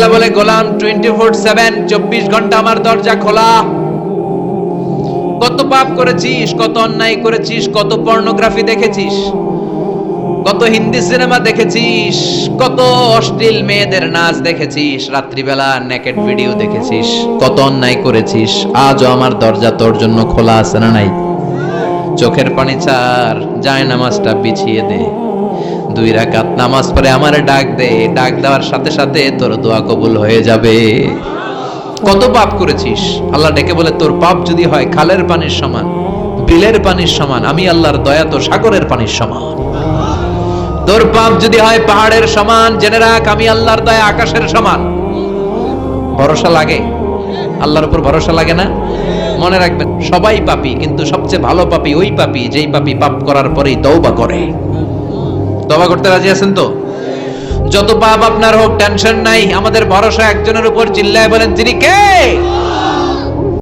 আল্লাহ বলে, গোলাম twenty four seven চব্বিশ ঘণ্টা আমার দরজা খোলা। কত পাপ করেছিস, কত অন্যায় করেছিস, কত পর্নোগ্রাফি দেখেছিস, কত হিন্দি সিনেমা দেখেছিস, কত অশ্লীল মেয়েদের নাচ দেখেছিস, রাত্রিবেলা নেকেট ভিডিও দেখেছিস, কত অন্যায় করেছিস, আজও আমার দরজা তোর জন্য খোলা আছে না নাই? চোখের পানি ছাড় যায় নামাজটা বিছিয়ে দে। দুই রাকাত নামাজ পড়ে আমারে ডাক দে, ডাক দেওয়ার সাথে সাথে তোর দোয়া কবুল হয়ে যাবে। কত পাপ করেছিস? আল্লাহ ডেকে বলে, তোর পাপ যদি হয়, খালের পানির সমান, বিলের পানির সমান, আমি আল্লাহর দয়া তো সাগরের পানির সমান। তোর পাপ যদি হয়, পাহাড়ের সমান, জেনে রাখ, আমি আল্লাহর দয়া আকাশের সমান। ভরসা লাগে? আল্লাহর উপর ভরসা লাগে না? মনে রাখবেন, সবাই পাপী, কিন্তু সবচেয়ে ভালো পাপী ওই পাপী, যেই পাপী পাপ করার পরেই তওবা করে। তওবা করতে রাজি আছেন তো? যত পাপ আপনার হোক টেনশন নাই। আমাদের ভরসা একজনের উপর। চিল্লায় বলেন তিনি কে?